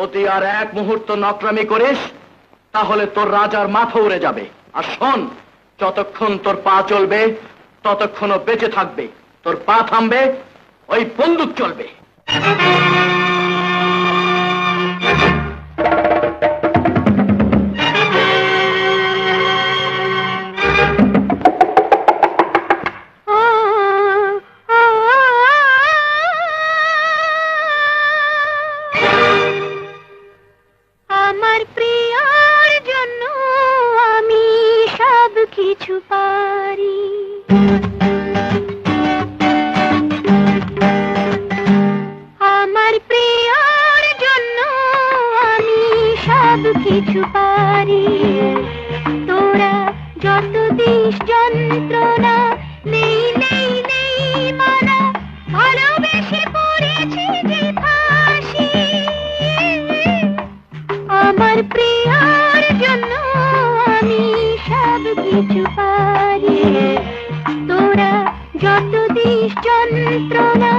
যদি আর এক মুহূর্ত নকরামি করিস, তাহলে তোর রাজার মাথা উড়ে যাবে। আর শোন, যতক্ষণ তোর পা চলবে, ততক্ষণও বেঁচে থাকবে। তোর পা থামবে, ওই বন্দুক চলবে। প্রিয়ার জন্য আমি সব কিছু পারি। তোরা যত দিস যন্ত্রণা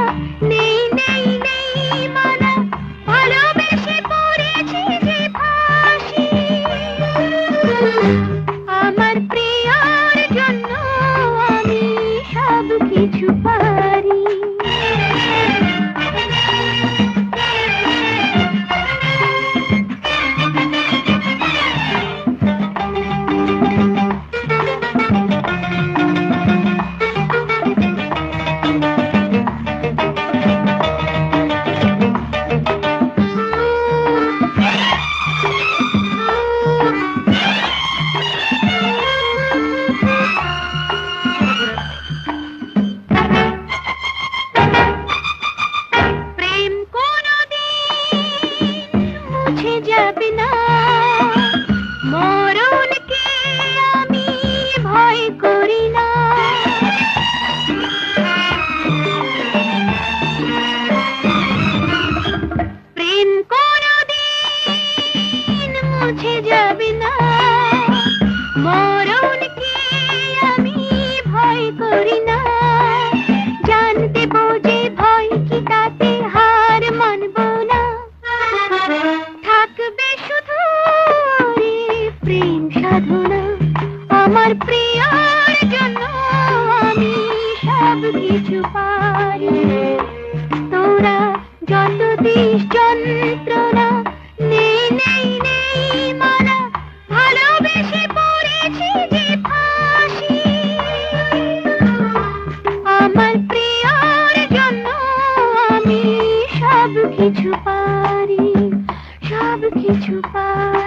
মুছে যাবে আমার প্রিয়ার জন্য আমি সব কিছু পারি। তোরা যত দিস যন্ত্রণা, নেই নেই নেই ভালোবেসে পড়েছি যে ফাঁসি। আমার প্রিয়ার জন্য আমি সব কিছু পারি, সব কিছু পারি।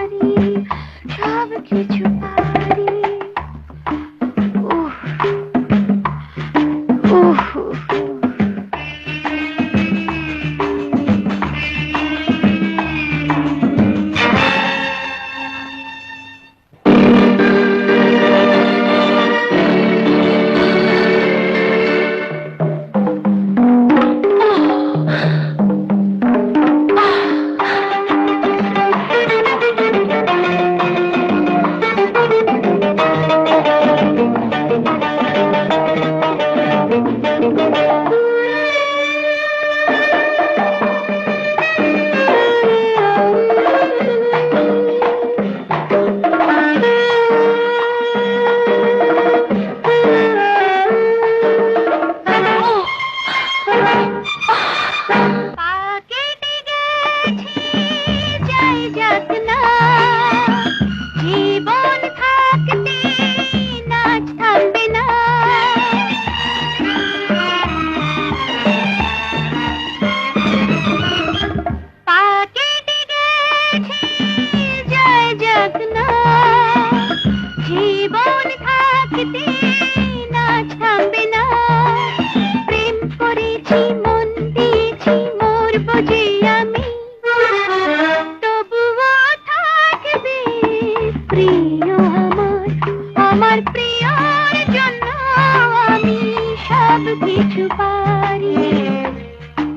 কিছু পারি।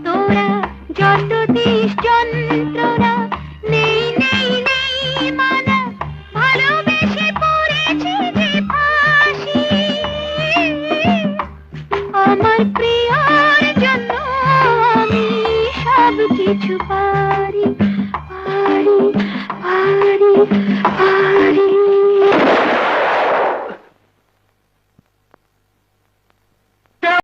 তোরা যত দিস জন্ম